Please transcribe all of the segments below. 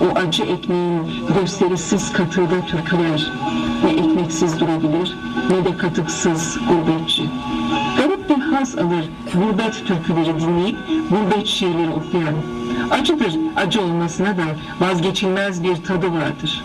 O acı ekmeğin gösterisiz katığda türküler. Ne ekmeksiz durabilir ne de katıksız gurbetçi. Garip bir haz alır gurbet türküleri dinleyip gurbet şiirleri okuyan. Acıdır acı olmasına da vazgeçilmez bir tadı vardır.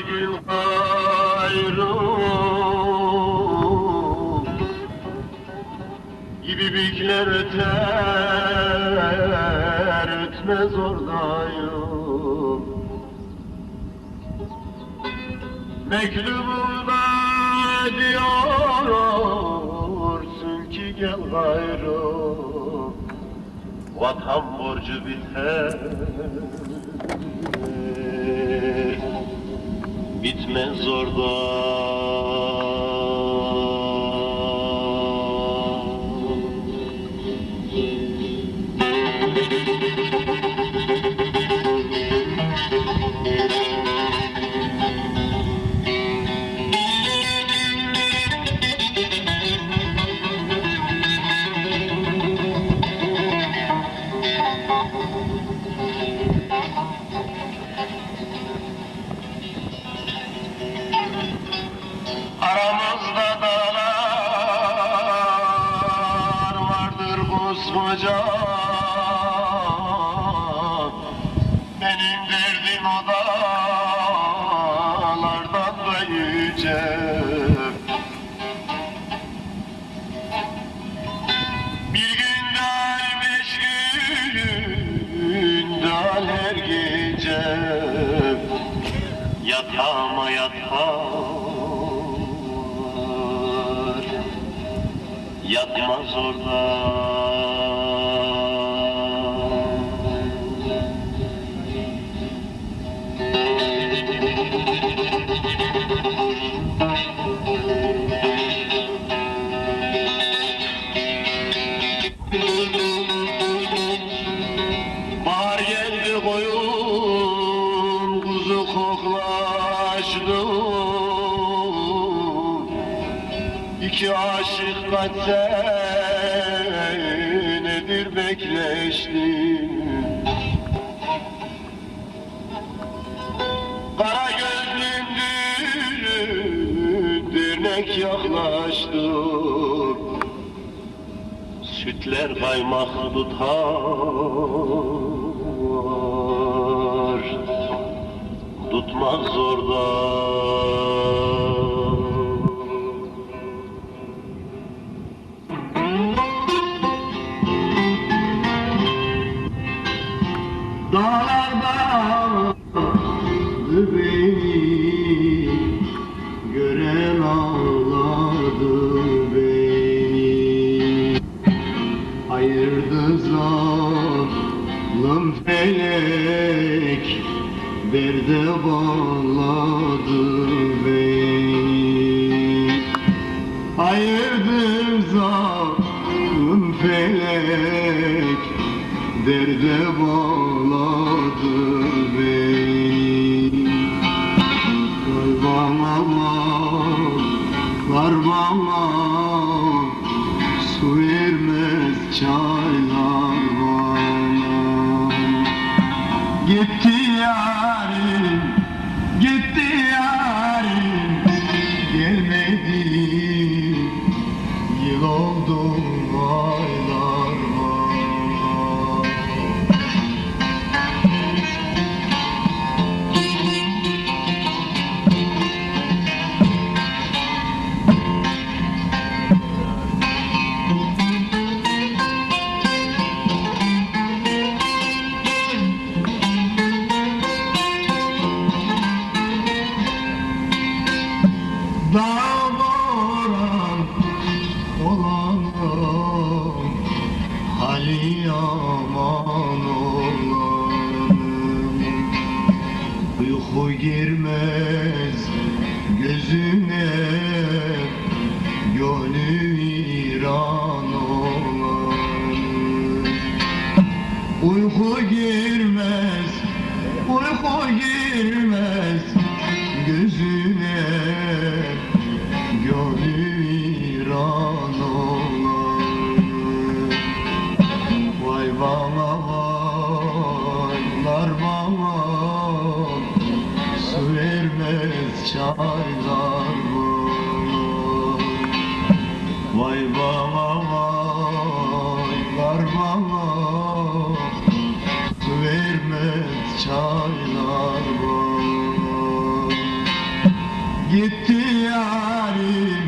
Evkarlanma gün gayrı Gibi büklere ter ötmez oradayım. Mektubumda diyorsun ki gel gayrı Vatan borcu biter Bitmez orada Benim derdim odalardan da yüce. Bir gün dal beş gün dal her gece. Yatağıma yatar Yatmaz orada İki aşık kaç senedir bekleşti Kara gözlüm dernek yaklaştı. Sütler kaymak tutar Tutmak zorda zalim felek Derde bağladı beni. Ayırdı zalim felek Derde bağladı beni. Vay bana gitti Hali yaman olanım Uyku girmez gözüne Gönlü viran olanım Uyku girmez, uyku girmez bana Vay bana vaylar bana Su vermez çaylar bana Gitti yarim,